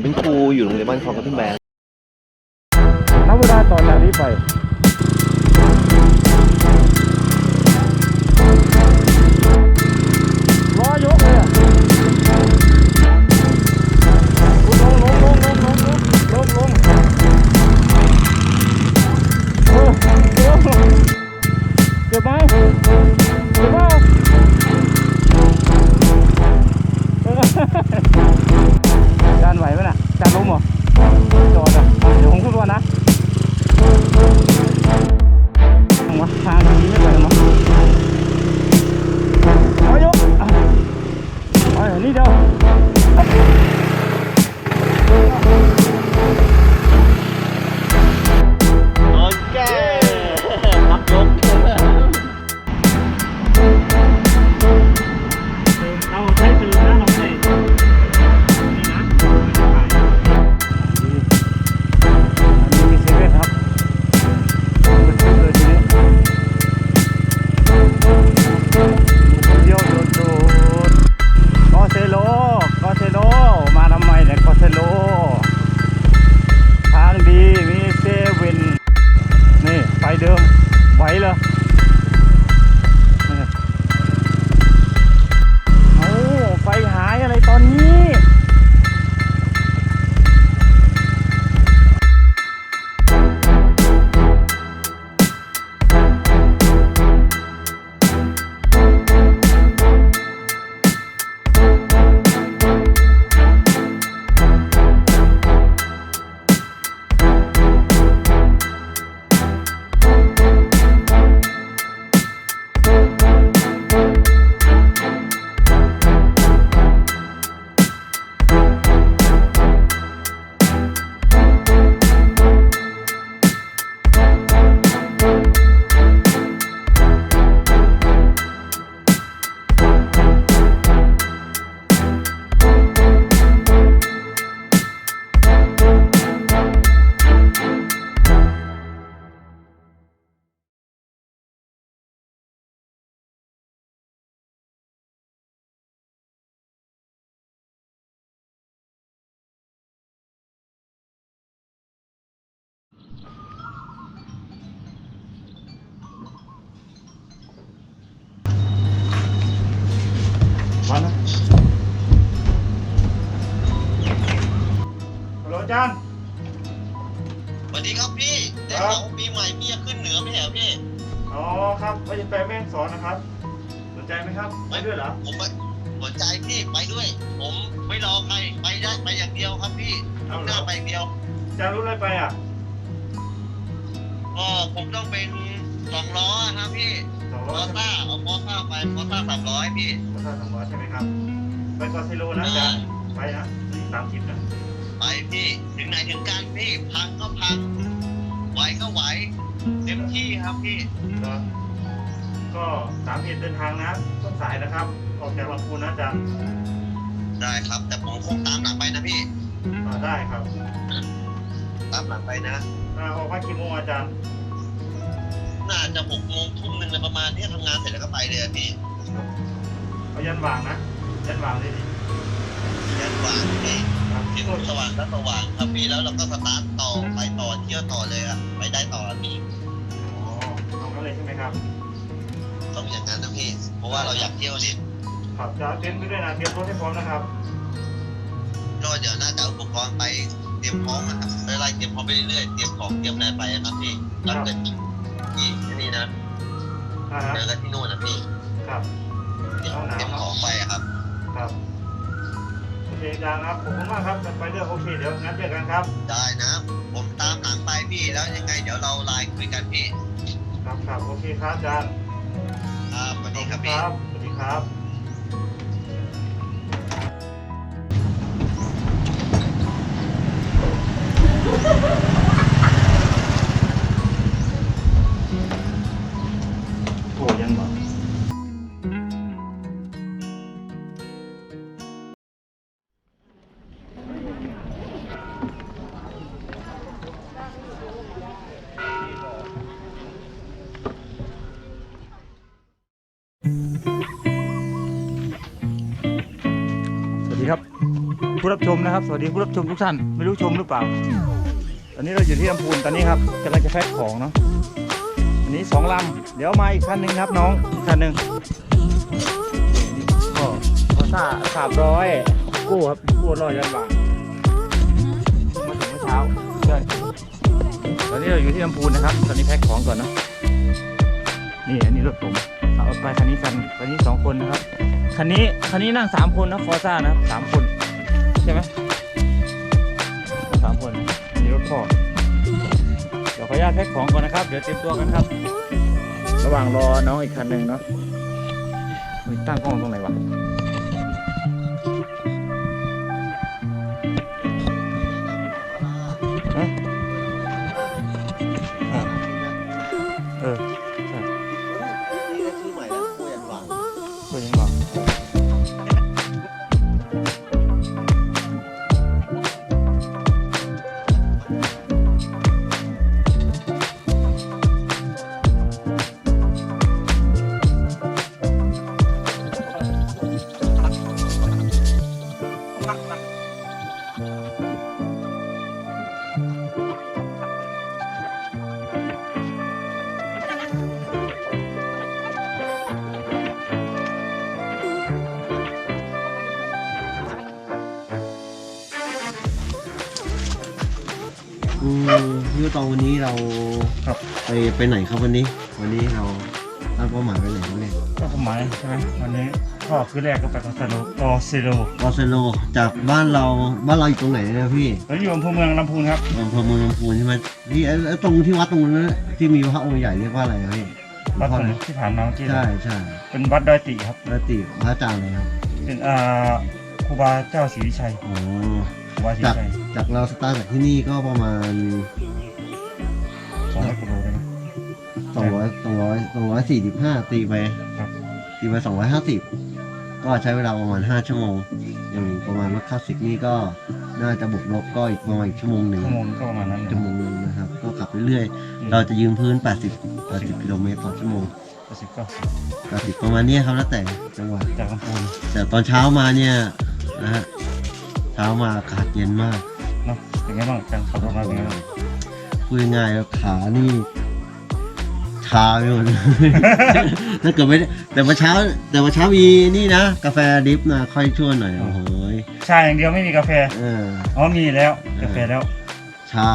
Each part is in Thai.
ผมเป็นครูอยู่โรงเรียนบ้านคลองกระทุ่มแบนนับเวลาต่อจากนี้ไป ได้ครับข่าวว่าปีใหม่พี่จะขึ้นเหนือไม่ใช่เหรอพี่ อ๋อครับว่าจะไปแม่ฮ่องสอนนะครับ สนใจไหมครับไปด้วยเหรอผมไปสนใจพี่ไปด้วย ผมไม่รอใครไปได้ไปอย่างเดียวครับพี่เอาเหรอหน้าไปอย่างเดียวอาจารย์รู้อะไรไปอะก็ผมต้องเป็นสองล้อครับพี่สองมร้ออยใช่ไหมต้าเอามอต้าไปมอต้าสามร้อยพี่มอเตอร์สองร้อยใช่ไหมครับ ไปกอซิโลนะอาจารย์ไปนะนี่สามสิบนะ ไปพี่ ถึงไหนถึงกันพี่ พังก็พังไห วก็ไหวเต็มที่ครับพี่เหรอก็สามสิบเดินทางนะต้นสายนะครับ ออกจากลำพูนนะอาจารย์ได้ครับ แต่ผมคงตามหลังไปนะพี่ อ่าได้ครับตามหลังไปนะ อ่าออกมากี่โมงอาจารย์น่าจะหกโมงทุ่มหนึ่งอะไรประมาณนี้ทำงานเสร็จแล้วก็ไปเลยอะพี่เอายันวางนะยันวางเลยดิ ยันหวานพี่ครับ ที่ต้นสว่างก็สว่างครับพี่แล้วเราก็สตาร์ทต่อไปต่อเที่ยวต่อเลยอะไปได้ต่อพี่อ๋อเอางั้นเลยใช่ไหมครับต้องอย่างนั้นนะพี่เพราะว่าเราอยากเที่ยวนี่ครับจะเตรียมไปด้วยนะเตรียมรถให้พร้อมนะครับก็เดี๋ยวน่าจะเอาอุปกรณ์ไปเตรียมพร้อมนะครับไล่ๆเตรียมพร้อมไปเรื่อยๆเตรียมของเตรียมอะไรไปอะครับพี่แล้วเกิดที่ที่นี่นะอ่าฮะเจอกันที่นู่นนะพี่ครับเตรียมเตรียมของไปอะครับ ครับโอ เคอาจารย์ครับขอบคุณมากครับจะไปเรื่องโอเคเดี๋ยวงั้นเจอกันครับ ได้นะ ผมตามหลังไปพี่แล้วยังไงเดี๋ยวเราไลน์คุยกันพี่ ครับครับโอเคครับอาจารย์ครับสวัสดีครับพี่ครับสวัสดีครับ วัสดีผู้รับชมทุกท่าน ไม่รู้ชมหรือเปล่า ตอนนี้เราอยู่ที่ลำพูนตอนนี้ครับกำลังจะแพ็คของเนาะอันนี้สองลำเดี๋ยวมาอีกคันหนึ่งครับน้องอีกคันหนึ่งก็พอซ่าสามร้อยกู้ครับกู้ร้อยยันบาทมาถึงเมื่อเช้าใช่ตอนนี้เราอยู่ที่ลำพูนนะครับ ตอนนี้แพ็คของก่อนเนาะนี่อันนี้รถผมเอาไปคันนี้กันคันนี้สองคนนะครับคันนี้คันนี้นั่งสามคนนะฟอร์ซ่านะครับสามคน ใช่ไหม ญาตแพ็คของก่อนนะครับ เดี๋ยวเตรียมตัวกันครับ ระหว่างรอน้องอีกคันหนึ่งเนาะตั้งกล้องตรงไหนวะ อืมพี่ตองวันนี้เราครับไปไปไหนครับวันนี้ วันนี้เราตั้งเป้าหมายไปไหนครับเนี่ย ก็สมัยใช่ไหมวันนี้ ก็คือแรกก็ไปกับสโลกอซิโลบาร์เซโลจากบ้านเราบ้านเราอยู่ตรงไหนเนี่ยพี่แล้วอยู่อำเภอเมืองลำพูนครับอำเภอเมืองลำพูนใช่ไหมพี่เอ้ยแล้วตรงที่วัดตรงนั้นนะที่มีพระองค์ใหญ่เรียกว่าอะไรครับพี่วัดพ่อผมอะไรที่ผ่านมาเมื่อกี้ใช่ใช่เป็นวัดดอยติครับพระติพระอาจารย์เลยครับเป็นอ่าครูบาเจ้าศรีวิชัยอ๋อครูบาศรีจากวิชัยจากเราสตาร์ทจากที่นี่ก็ประมาณ สองร้อยกิโลเลยนะ สองร้อยสองร้อยสองร้อยสี่สิบห้าตีไปครับ ตีไปสองร้อยห้าสิบ ก็ใช้เวลาประมาณห้าชั่วโมง อย่างประมาณรถคลาสสิกนี่ก็น่าจะบวกลบก็อีกประมาณอีกชั่วโมงหนึ่งชั่วโมงก็ประมาณนั้นชั่วโมงหนึงนะครับ ก็ขับเรื่อยๆ เราจะยืมพื้น 80 80กิโลเมตรต่อชั่วโมงสิบก็80ประมาณเนี้ยครับแล้วแต่จังหวะจากลำพูนแต่ตอนเช้ามาเนี่ยนะฮะเช้ามาอากาศเย็นมากเนาะเป็นไงบ้างการขับรถมาเป็นไงบ้างพูดง่ายๆแล้วขานี่ชาไปหมด ถ้าเกิดไม่ได้แต่ว่าเช้า แต่ว่าเช้ามีนี่นะ กาแฟดริฟนะค่อยช่วยหน่อยโอ้โหยชาอย่างเดียวไม่มีกาแฟ เออ อ๋อมีแล้วกาแฟแล้วชา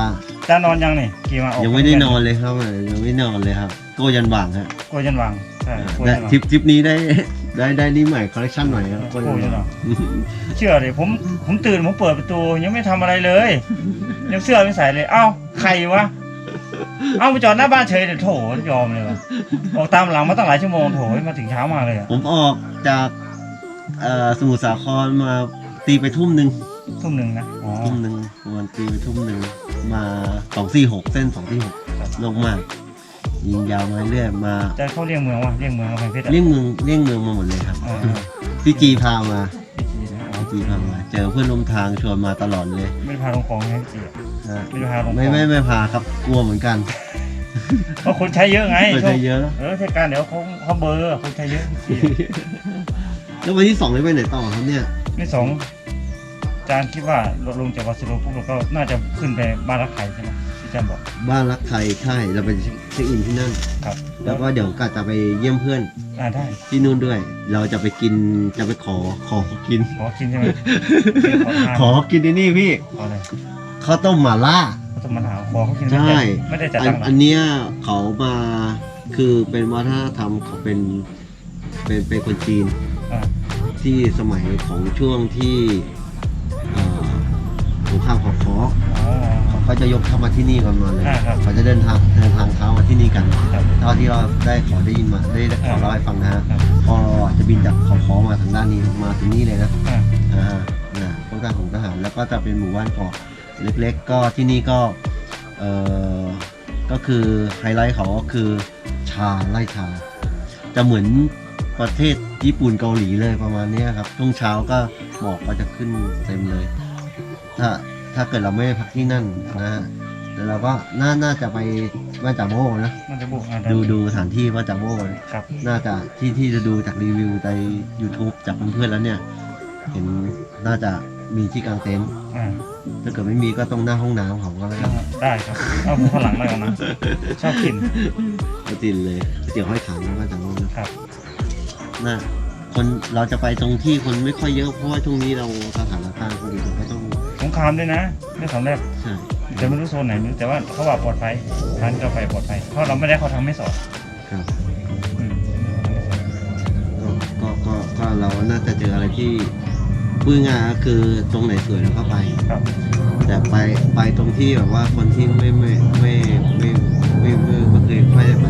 จ้านอนยังนี่กี่มาออกยังไม่ได้นอนเลยครับยังไม่ได้นอนเลยครับโกยันบางฮะโกยันวังใช่โกและยันวังทริปทริปนี้ได้ได้ได้นี่ใหม่คอลเลคชันใหม่ครับโกยันโกยันบาบางงเชื่อเลยผมผมตื่นผมเปิดประตูยังไม่ทำอะไรเลยยังเสื้อไม่ใส่เลยเอ้าใครวะ เอ้ามาจอดหน้าบ้านเฉยเดี๋ยวโถยอมเลยวะออกตามหลังมาตั้งหลายชั่วโมงโถยมาถึงเช้ามาเลยอะผมออกจากเอ่อสมุทรสาครมาตีไปทุ่มหนึ่งทุ่มหนึ่งนะอ๋อทุ่มหนึ่งประมาณตีไปทุ่มหนึ่งมาสองสี่หกเส้นสองสี่หกครับลงมากยิงยาวมาเรื่อยมาจะเข้าเลี่ยงเมืองวะเลี่ยงเมืองกำแพงเพชรอะเลี่ยงเมืองเลี่ยงเมืองมาหมดเลยครับอ่าพี่จีพามาพี่จีนะอ๋อพี่จีพามาเจอเพื่อนร่วมทางชวนมาตลอดเลยไม่ได้พาลงของไงพี่จีอะนะไม่ได้พาลงของไม่ไม่ไม่พาครับกลัวเหมือนกัน เพราะคนใช้เยอะไงเปิดช่วใจงเยอะ เออเทศกาลเดี๋ยวเขาเขาเบอร์คนใช้เยอะพี่จีแล้ววันที่สองได้ไปไหนต่อครับเนี่ยนี่สองจานคิดว่าลดลงจากวาซิโลปุ๊บเราก็น่าจะขึ้นไปบ้านรักไข่ใช่ไหมที่จานบอก บ้านรักไทยใช่เราไปเช็คอินที่นั่นครับ แล้วก็เดี๋ยวกะจะไปเยี่ยมเพื่อนอ่าได้ที่นู่นด้วย เราจะไปกินจะไปขอขอกิน ขอกินใช่ไหมขอกินที่นี่พี่ขออะไรข้าวต้มหม่าล่า เขาต้องมาถามขอเขากินใช่ ไม่ได้จัดอันตั้งหรอันเนี้ยเขามาคือเป็นวัฒนธรรมเขาเป็นเป็นเป็นคนจีนอ่าที่สมัยของช่วงที่เอ่อสงครามขอขออ๋อ เขาก็จะยกเข้ามาที่นี่กันมาเลยอ่าครับ เขาจะเดินทางเดินทางเท้ามาที่นี่กันครับ เท่าที่เราได้ขอได้ยินมาได้ได้ขอเล่าให้ฟังนะฮะครับ พอจะบินจากขอขอมาทางด้านนี้มาถึงนี่เลยนะ อ่าอ่านะป้องกันของทหารแล้วก็จะเป็นหมู่บ้านเกาะ เล็กๆ ก็ที่นี่ก็เอ่อก็คือไฮไลท์เขาก็คือชาไล่ชา จะเหมือนประเทศญี่ปุ่นเกาหลีเลยประมาณเนี้ยครับช่วงเช้าก็หมอกก็จะขึ้นเต็มเลย ถ้าถ้าเกิดเราไม่ได้พักที่นั่นนะฮะแต่เราก็น่าน่าจะไปบ้านจาโบนะมันจะบุกอ่าไดูดูสถานที่บ้านจาโบครับ น่าจะที่ที่จะดูจากรีวิวใน YouTube จากเพื่อนๆแล้วเนี่ย เห็นน่าจะ มีที่กางเต็นท์อ่าถ้าเกิดไม่มีก็ต้องหน้าห้องน้ำของก็แล้วกันได้ครับเอาผมข้างหลังเลยก่อนนะชอบกินก็จินเลยเดี๋ยวห้อยขาแล้วก็จะงงนะครับน่าคนเราจะไปตรงที่คนไม่ค่อยเยอะเพราะว่าช่วงนี้เราสถานการณ์โควิดเราก็ต้องสงครามด้วยนะไม่สำเร็จใช่แต่ไม่รู้โซนไหนไม่รู้แต่ว่าเขาว่าปลอดภัยทานกาแฟปลอดภัยเพราะเราไม่ได้เขาทำไม่สอบครับอืมก็ก็ก็ก็เราน่าจะเจออะไรที่ พูดง่ายๆก็คือตรงไหนสวยเราก็ไป ครับ แต่ไปไปตรงที่แบบว่าคนที่ไม่ไม่ไม่ไม่ไม่ไม่ไม่เคยไม่ได้ไป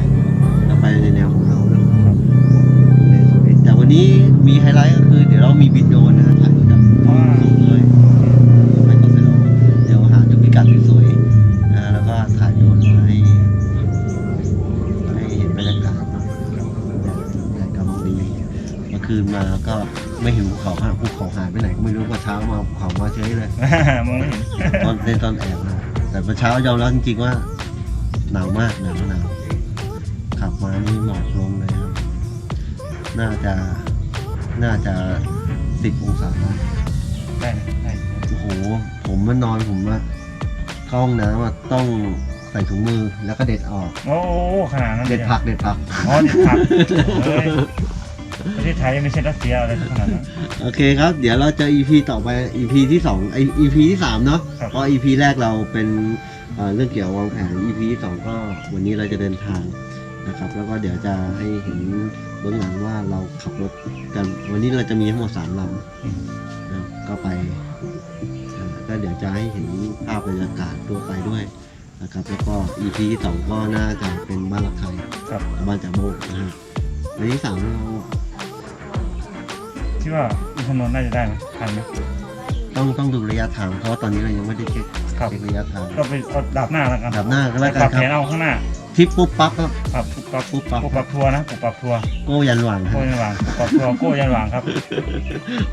เราไปในแนวของเราเนอะแต่วันนี้มีไฮไลท์ก็คือ เดี๋ยวเรามีบินโดรนนะถ่ายรูปจากเพราะว่า สูงด้วยไปก็ไปลองเดี๋ยวหาจุดพิกัดสวยๆนะแล้วก็ถ่ายโดรนมาให้ให้เห็นบรรยากาศเนอะบรรยากาศดีเมื่อคืนมาก็ ไม่เห็นภูเขาหายภูเขาหายไปไหนก็ไม่รู้ว่าเช้ามาภูเขามาเฉยเลย มองไม่เห็นตอนในตอนแอบนะแต่เมื่อเช้ายอมรับจริงๆว่าหนาวมากหนาวหนาวขับมานี่หมอกลงเลยครับน่าจะน่าจะสิบองศาได้ได้ได้โอ้โห ผมมานอนผมว่าเข้าห้องน้ำอะต้องใส่ถุงมือแล้วก็เด็ดออก โอ้โหขนาดนั้นเด็ดผักเด็ดผัก อ๋อเด็ดผักเฮ้ย ประเทศไทยไม่ใช่รัสเซียอะไรขนาดนั้น โอเคครับ เดี๋ยวเราเจอ EP ต่อไป EP ที่สองไอ EP ที่สามเนาะครับ เพราะ EP แรกเราเป็นเอ่อเรื่องเกี่ยวกับวางแผน EP ที่สองก็วันนี้เราจะเดินทางนะครับ แล้วก็เดี๋ยวจะให้เห็นเบื้องหลังว่าเราขับรถกัน วันนี้เราจะมีทั้งหมดสามลำอืมนะก็ไปอ่าก็เดี๋ยวจะให้เห็นภาพบรรยากาศทั่วไปด้วยนะครับ แล้วก็ EP ที่สองก็น่าจะเป็นบ้านรักใครครับกับ บ้านจ่าโบกนะฮะในที่สามเรา คิดว่าอินทนนท์น่าจะได้ไหมทันไหมต้องต้องดูระยะทางเพราะว่าตอนนี้เรายังไม่ได้เช็คครับเช็คระยะทางก็ไปเอาดับหน้าแล้วกันดับหน้าก็แล้วกันปรับครับแผนเอาข้างหน้าทริปปุ๊บปั๊บก็ครับปุ๊บปั๊บปุ๊บปั๊บปุ๊บปั๊บทัวร์นะปุ๊บปั๊บทัวร์โก้ยันหวังโก้ฮะยันหวางปุ๊บปั๊บทัวร์โก้ยันหวางครับ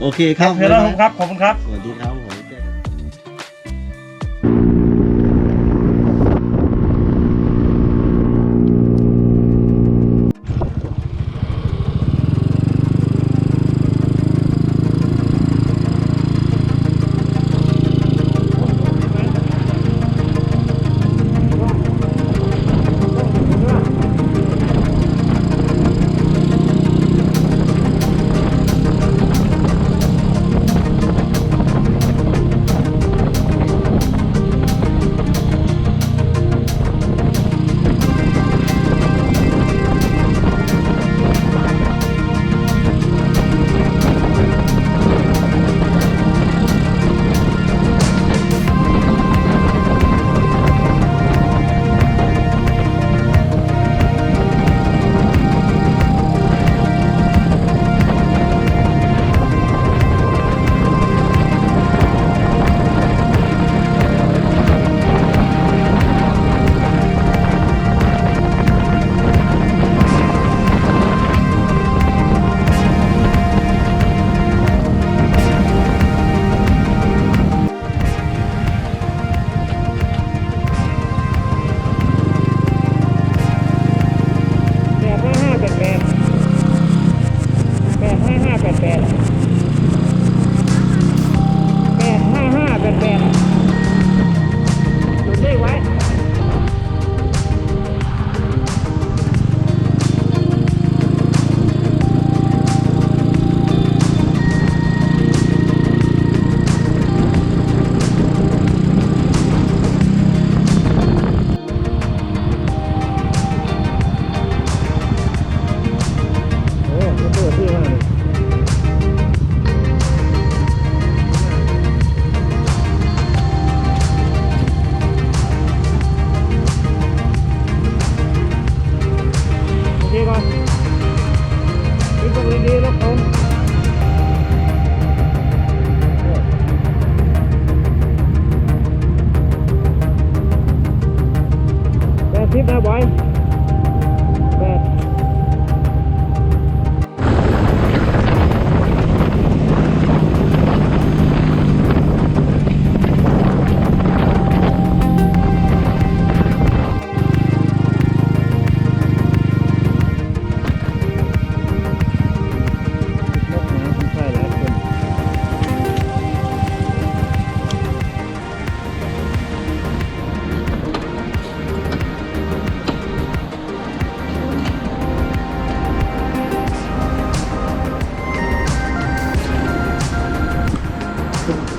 โอเคครับโอเคแล้วครับขอบคุณครับ สวัสดีครับผม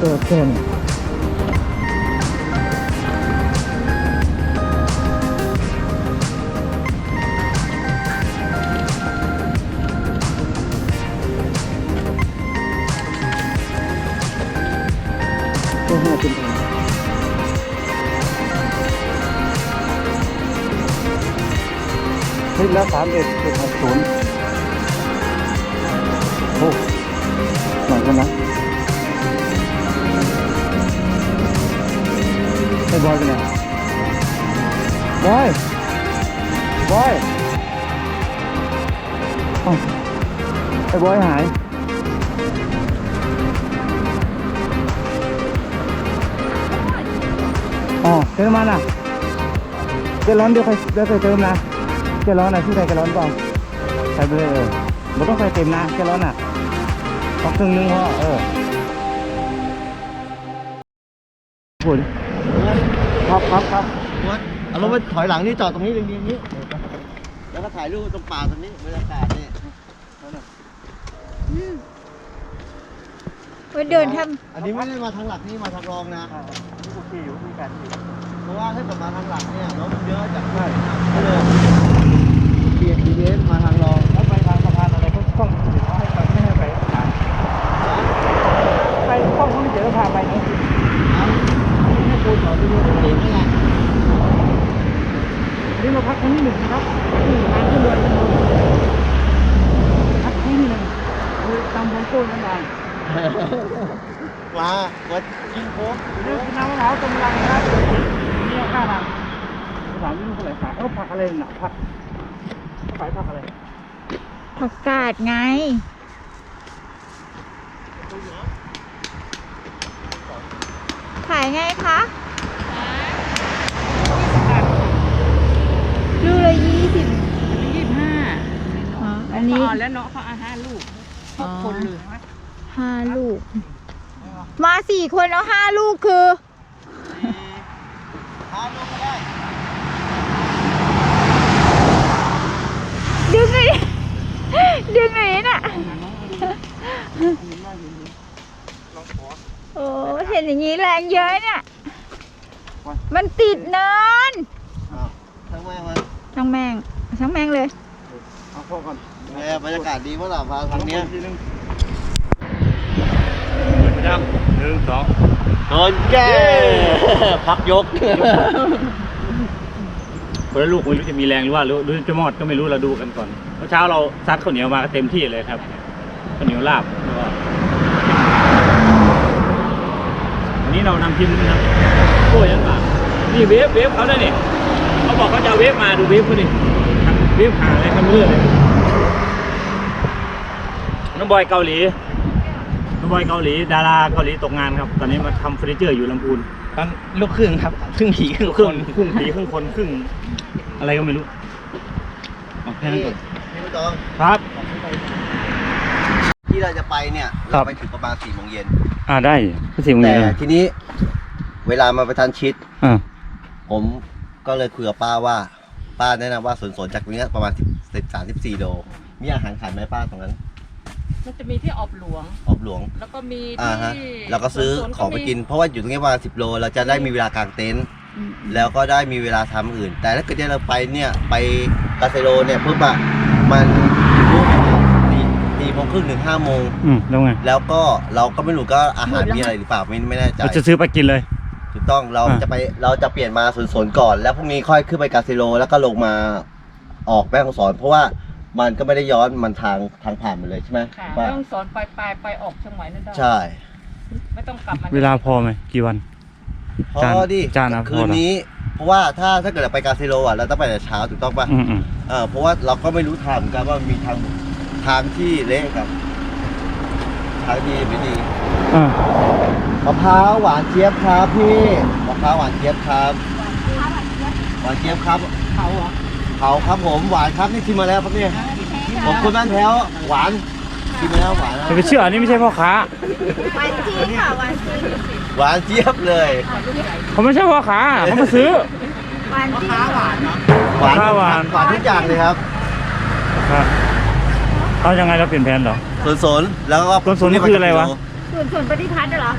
ก็แค่นี้ก็ห้าเป็นพันคิดแล้วสามเอ็ดเป็นหกศูนย์ อ๋อเติมน้ำมันอะเกลร้อนเดี๋ยวใครเดี๋ยวใครเติมนะเกลร้อนอะที่ใส่เกลร้อนเปล่าใส่ไปเลยเออไม่ต้องใส่เต็มนะเกลร้อนอะเอาครึ่งนึงพอเออพูดดิครับครับครับเอารถไปถอยหลังนี่จอดตรงนี้ตรงนี้นี้ แล้วก็ถ่ายรูปตรงป่าตรงนี้บรรยากาศนี่ไปเดินทอันนี้ไม่ได้มาทางหลักนี่มาทางรองนะ โอเคอยู่มีการอยู่เพราะว่าถ้าเกิดมาทางหลักเนี่ยรถมันเยอะจากใช่ก็เลยเปลี่ยน GPS มาทางรองแล้วไปทางสะพานอะไรก็ต้องเดี๋ยวเขาให้ไปไม่ให้ไปผ่านไปต้องเขาไม่เจอพาไปนะให้ปูจอดที่นี่ตรงนี้นี่ไงนี่เราพักที่นี่หนึ่งนะครับนี่ทางขึ้นเรือพักที่นี่หนึ่งตามบนโต้นนั่นเอง มาวัดยิงโค้งเรื่องน้ำมะพร้าวตรงรังนะครับนี่ค่ารังถามนี่มันเท่าไหร่ขายเออผักอะไรน่ะผักขายผักอะไรำผักกาดไงขายไงคะลูกละยี่สิบยี่สิบห้าอ๋ออันนี้พอแล้วเนาะเขาเอาห้าลูกครบคนเลยห้าลูก มาสี่คนแล้วห้าลูกคือพาลงก็ได้ดึงหน่อยดึงหน่อยน่ะโอ้เห็นอย่างนี้แรงเยอะเนี่ย มันติดเนินอ้าวทำไมมันช่างแมงช่างแมงเลย เอาพอก่อนแหมบรรยากาศดีเพราะเราพาทางเนี้ย ทีนึง ยังหนึ่งสองโดนแก้พักยกคนละลูกไม่รู้จะมีแรงหรือว่าหรือหรือจะมอดก็ไม่รู้เราดูกันก่อนเมื่อเช้าเราซัดข้าวเหนียวมาก็เต็มที่เลยครับข้าวเหนียวลาบแล้วก็วันนี้เรานำทีมนะครับโอ้ยยังอะนี่เวฟเวฟเขาได้เนี่ยเขาบอกเขาจะเอาเวฟมาดูเวฟเขาดิทำเวฟหาอะไรกันเรื่อยเลยน้องบอยเกาหลีน้อง บอยเกาหลีดาราเกาหลีตกงานครับ ตอนนี้มาทำเฟอร์นิเจอร์อยู่ลำพูนตอนลูกครึ่งครับ ครึ่งผีครึ่งครึ่งครึ่งผีครึ่งคนครึ่งอะไรก็ไม่รู้เอาแค่นั้นก่อนพี่ผู้ชมครับ ที่เราจะไปเนี่ยครัเราบ ไปถึงประมาณสี่โมงเย็นอ่าได้ก็สี่โมงแต่เย็นทีนี้เวลามาประทันชิด อ่าผมก็เลยคุยกับป้าว่า ป้าแนะนำว่าสวนสนจากตรงเนี้ยประมาณสิบสิบสามสิบสี่โลมีอาหารขายไหมป้าตรงนั้น มันจะมีที่ออบหลวง ออบหลวงแล้วก็มีอ่าที่ฮะเราก็ซื้อสวนของไปกิน เพราะว่าอยู่ตรงนี้ประมาณสิบโล เราจะได้มีเวลากางเต็นท์แล้วก็ได้มีเวลาทำอื่น แต่ถ้าเกิดเราไปเนี่ยไปกาเซโลเนี่ยปุ๊บอะมันสี่สี่โมงครึ่งถึงห้าโมง อืมแล้วไงแล้วก็เราก็ไม่รู้ก็อาหารมีอะไรหรือเปล่าไม่ไม่แน่ใจ เราจะซื้อไปกินเลย ถูกต้องเราอ่า จะไปเราจะเปลี่ยนมาสวนสนก่อน แล้วพรุ่งนี้ค่อยขึ้นไปกาซิโล แล้วก็ลงมาออกแม่ฮ่องสอน เพราะว่า มันก็ไม่ได้ย้อนมันทางทางผ่านหมดเลยใช่ไหมค่ะว่าต้องสอนไปไปไปออกเชียงใหม่นั่นได้ใช่ไม่ต้องกลับมาเวลาพอไหมกี่วันพอจานดิจานนะคืพอนละ นี้ เพราะว่าถ้าถ้าเกิดเราไปกาซิโลอะเราต้องไปแต่เช้าถูกต้องป่ะอืมอืมเออเพราะว่าเราก็ไม่รู้ทางเหมือนกันว่ามีทางทางที่เละกับ ทางดีไม่ดีอ่ามะพร้าวหวานเจี๊ยบครับพี่มะพร้าวหวานเจี๊ยบครับ หวานเจี๊ยบครับ เขาเหรอ เขาครับผมหวานครับนี่ชิมมาแล้วครับเนี่ยผมคนบ้านแพ้วหวานชิมมาแล้วหวานนะจะไปเชื่ออันนี้ไม่ใช่พ่อค้าวันที่ค่ะวันที่หวานเจี๊ยบเลยเขาไม่ใช่พ่อค้าเขามาซื้อวันที่หวานหวานมะพร้าวหวานหวานทุกอย่างเลยครับครับเอายังไงเราเปลี่ยนแผนเหรอสนสนแล้วก็สนสนนี่คืออะไรวะส่วนส่วนปฏิพัฒน์เหรอ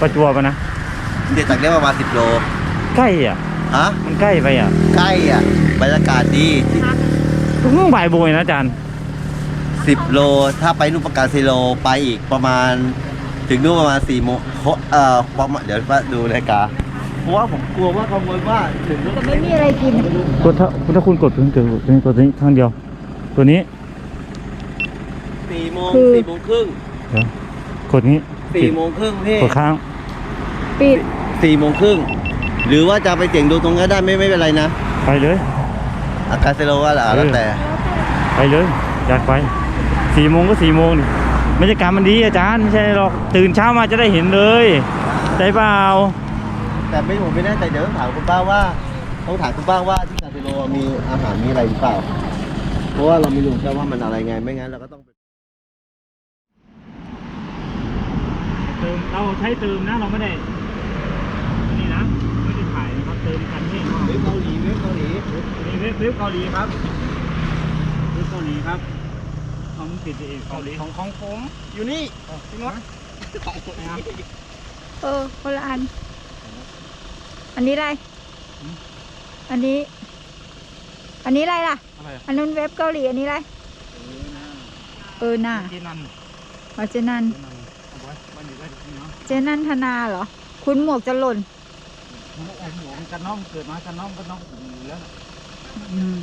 ประจวบอะนะเดี๋ยวจากนี้ประมาณ10โลใกล้อะ ฮะมันใกล้ไปอะใกล้อะบรรยากาศดีที่เพิ่งบ่ายโมงเองนะอาจารย์10โล ถ้าไปนู่นประกาศซีโลไปอีกประมาณ ถึงนู่นประมาณ4โมงโคเอ่อประมาณเดี๋ยวว่าดูนาฬิกาเพราะว่าผมกลัวว่ากังวลว่าถึงนู่นแต่ไม่มีอะไรกินกดถ้าถ้าคุณกดเพิ่งเกิดตัวนี้ตัวนี้ข้างเดียว ตัวนี้สี่โมงคือสี่โมงครึ่งเดี๋ยวกดนี้สี่โมงครึ่งพี่กดค้างปิดสี่โมงครึ่ง หรือว่าจะไปเสี่ยงดูตรงนั้นได้ไม่ไม่เป็นไรนะไปเลยอากาศเซโลว่าแหละแล้วแต่ไปเลยอยากไปสี่โมงก็สี่โมงดิบรรยากาศมันดีอาจารย์ไม่ใช่หรอกตื่นเช้ามาจะได้เห็นเลยใจเปล่าแต่ไม่ผมไม่แน่ใจเดี๋ยวต้องถามคุณป้าว่าต้องถามคุณป้าว่าที่กาเซโลมีอาหารมีอะไรหรือเปล่า เพราะว่าเราไม่รู้แค่ว่ามันอะไรไงไม่งั้นเราก็ต้องเติมเราใช้เติมนะเราไม่ได้นี่นะไม่ได้ ถ่ายนะครับเติมกันนี่เว็บเกาหลีเว็บเกาหลีนี่เว็บเว็บเกาหลีครับเว็บเกาหลีครับเอามึงติดเองเกาหลีของของผมอยู่นี่พี่นศเออคนละอัน อันนี้อะไรอันนี้ อันนี้อะไรล่ะอะไรอะอันนั้นเว็บเกาหลีอันนี้อะไรเออน่ะที่นั่นอ๋อเจนันเอาไว้ไว้อยู่ได้ที่เนาะเจนันธนาเหรอ คุณหมวกจะหล่น โอ้โหกันน้องเกิดมากันน้องกันน้องอยู่แล้วนะอืม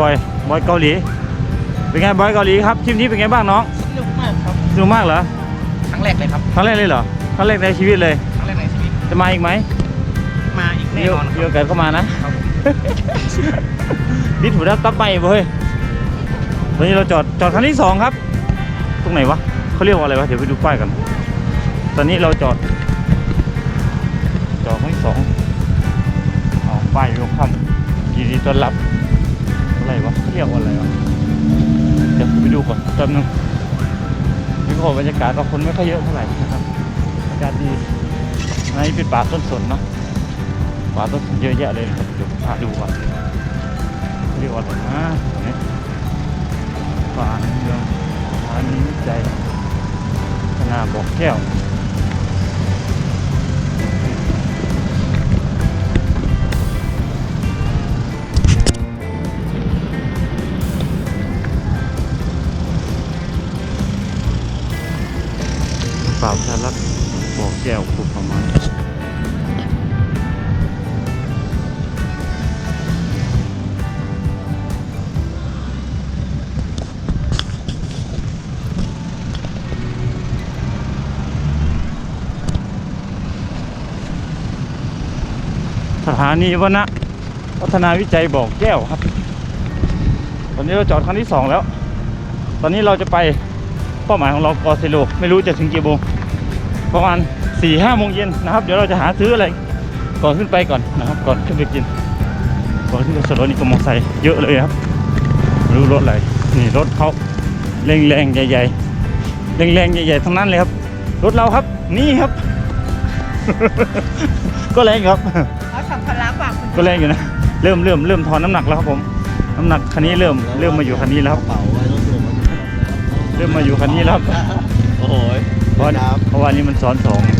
บอยบอยเกาหลี เป็นไงบอยเกาหลีครับทริปนี้เป็นไงบ้างน้องสนุกมากครับสนุกมากเหรอครั้งแรกเลยครับครั้งแรกเลยเหรอครั้งแรกในชีวิตเลยครั้งแรกในชีวิตจะมาอีกไหมมาอีกแน่นอนคมีรับโอกาสก็มานะครับผมดิดหัวดับตับไปเว้ยวันนี้เราจอดจอดคันที่สองครับ ตรงไหนวะเขาเรียกว่าอะไรวะเดี๋ยวไปดูป้ายกัน ตอนนี้เราจอด จอดคันที่สองอ๋อป้ายยกคำยินดีต้อนรับ อะไรวะเรียกว่าอะไรวะเดี๋ยวไปดูก่อนแป๊บนึงนี่ก็บรรยากาศก็คนไม่ค่อยเยอะเท่าไหร่นะครับอากาศดีในเป็นป่าต้นสนเนาะปลาต้นเยอะแยะเลยนะครับเดี๋ยวพาดูก่อนเรียกว่าอะไรนะเนี่ยปลาเมืองสถานีวิจัยนาบอกแก้ว ป่าชาลักบอกแก้วขุดประมาณสถานีวนะพัฒนาวิจัยบอกแก้วครับ ตอนนี้เราจอดครั้งที่สองแล้ว ตอนนี้เราจะไป ป้าหมายของเรากอเซโลไม่รู้จะถึงกี่โมงประมาณ4ี่ห้าโมงเย็นนะครับ เดี๋ยวเราจะหาซื้ออะไร ก่อนขึ้นไปก่อนนะครับ ก่อนขึ้นไปกิน ก่อนขึ้นไปสโลนี่ก็มอไซค์เยอะเลยครับไม่รู้รถอะไรนี่รถเขาแรงแรงๆใหญ่ๆแรงแรงๆใหญ่ๆทั้งนั้นเลยครับ รถเราครับ นี่ครับ ก็แรงอยู่ครับเอาสัมภาระฝากคุณก็แรงอยู่นะเริ่มเริ่มเริ่มทอนน้ำหนักแล้วครับผม น้ำหนักคันนี้เริ่มเริ่มมาอยู่คันนี้แล้วครับกระ เป๋าไว้รถรวมเริ่มมาอยู่คันนี้แล้วครับโอ้โหเพราะน้ำเพราะว่านี่มันซ้อนสองคนละ